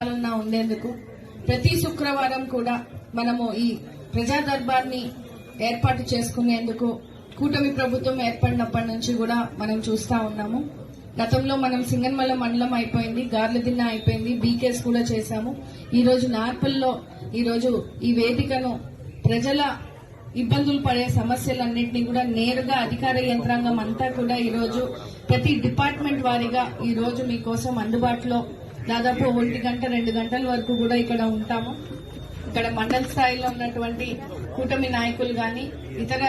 ఉండేందుకు ప్రతి శుక్రవారం కూడా మనము ఈ ప్రజా దర్బార్ని ఏర్పాటు చేసుకునేందుకు కూటమి ప్రభుత్వం ఏర్పడినప్పటి నుంచి కూడా మనం చూస్తా ఉన్నాము. గతంలో మనం సింగన్మల మండలం అయిపోయింది గార్లదిన్న అయిపోయింది బీకేస్ కూడా చేశాము. ఈ రోజు నార్పల్లో ఈ ఈ వేదికను ప్రజల ఇబ్బందులు పడే సమస్యలన్నింటినీ కూడా నేరుగా అధికార యంత్రాంగం అంతా కూడా ఈరోజు ప్రతి డిపార్ట్మెంట్ వారీగా ఈ రోజు మీకోసం అందుబాటులో దాదాపు ఒంటి గంట రెండు గంటల వరకు కూడా ఇక్కడ ఉంటాము. ఇక్కడ మండల స్థాయిలో ఉన్నటువంటి కూటమి నాయకులు కానీ ఇతర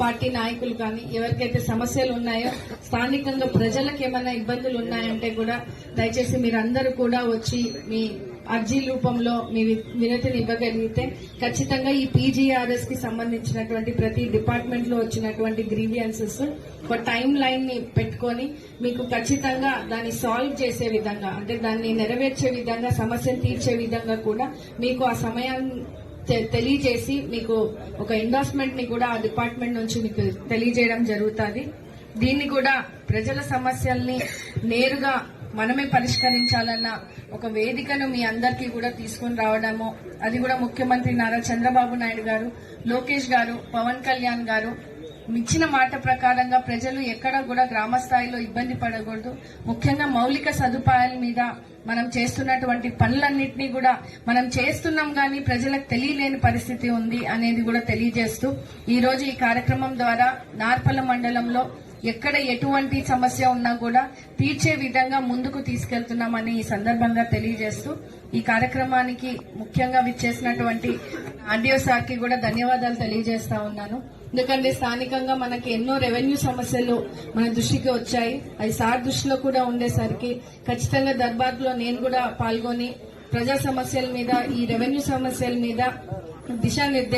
పార్టీ నాయకులు కానీ ఎవరికైతే సమస్యలు ఉన్నాయో స్థానికంగా ప్రజలకు ఏమైనా ఇబ్బందులు ఉన్నాయంటే కూడా దయచేసి మీరందరూ కూడా వచ్చి మీ అర్జీ రూపంలో మీ వినతిని ఇవ్వగలిగితే ఖచ్చితంగా ఈ పీజీఆర్ఎస్కి సంబంధించినటువంటి ప్రతి డిపార్ట్మెంట్లో వచ్చినటువంటి గ్రీవియన్సెస్ ఒక టైం లైన్ని పెట్టుకొని మీకు ఖచ్చితంగా దాన్ని సాల్వ్ చేసే విధంగా అంటే దాన్ని నెరవేర్చే విధంగా సమస్యను తీర్చే విధంగా కూడా మీకు ఆ సమయాన్ని తె- తెలియజేసి మీకు ఒక ఇన్వెస్ట్మెంట్ని కూడా ఆ డిపార్ట్మెంట్ నుంచి మీకు తెలియజేయడం జరుగుతుంది. దీన్ని కూడా ప్రజల సమస్యల్ని నేరుగా మనమే పరిష్కరించాలన్న ఒక వేదికను మీ అందరికీ కూడా తీసుకుని రావడము. అది కూడా ముఖ్యమంత్రి నారా చంద్రబాబు నాయుడు గారు లోకేష్ గారు పవన్ కళ్యాణ్ గారు ఇచ్చిన మాట ప్రకారంగా ప్రజలు ఎక్కడ కూడా గ్రామ స్థాయిలో ఇబ్బంది పడకూడదు. ముఖ్యంగా మౌలిక సదుపాయాల మీద మనం చేస్తున్నటువంటి పనులన్నింటినీ కూడా మనం చేస్తున్నాం కానీ ప్రజలకు తెలియలేని పరిస్థితి ఉంది అనేది కూడా తెలియజేస్తూ ఈరోజు ఈ కార్యక్రమం ద్వారా నార్పల మండలంలో ఎక్కడ ఎటువంటి సమస్య ఉన్నా కూడా తీర్చే విధంగా ముందుకు తీసుకెళ్తున్నామని ఈ సందర్భంగా తెలియజేస్తూ ఈ కార్యక్రమానికి ముఖ్యంగా విచ్చేసినటువంటి ఆర్డీఓ సార్కి కూడా ధన్యవాదాలు తెలియజేస్తా ఉన్నాను. ఎందుకంటే స్థానికంగా మనకి ఎన్నో రెవెన్యూ సమస్యలు మన దృష్టికి వచ్చాయి. అది సార్ దృష్టిలో కూడా ఉండేసరికి ఖచ్చితంగా దర్బార్లో నేను కూడా పాల్గొని ప్రజా సమస్యల మీద ఈ రెవెన్యూ సమస్యల మీద దిశానిర్దేశం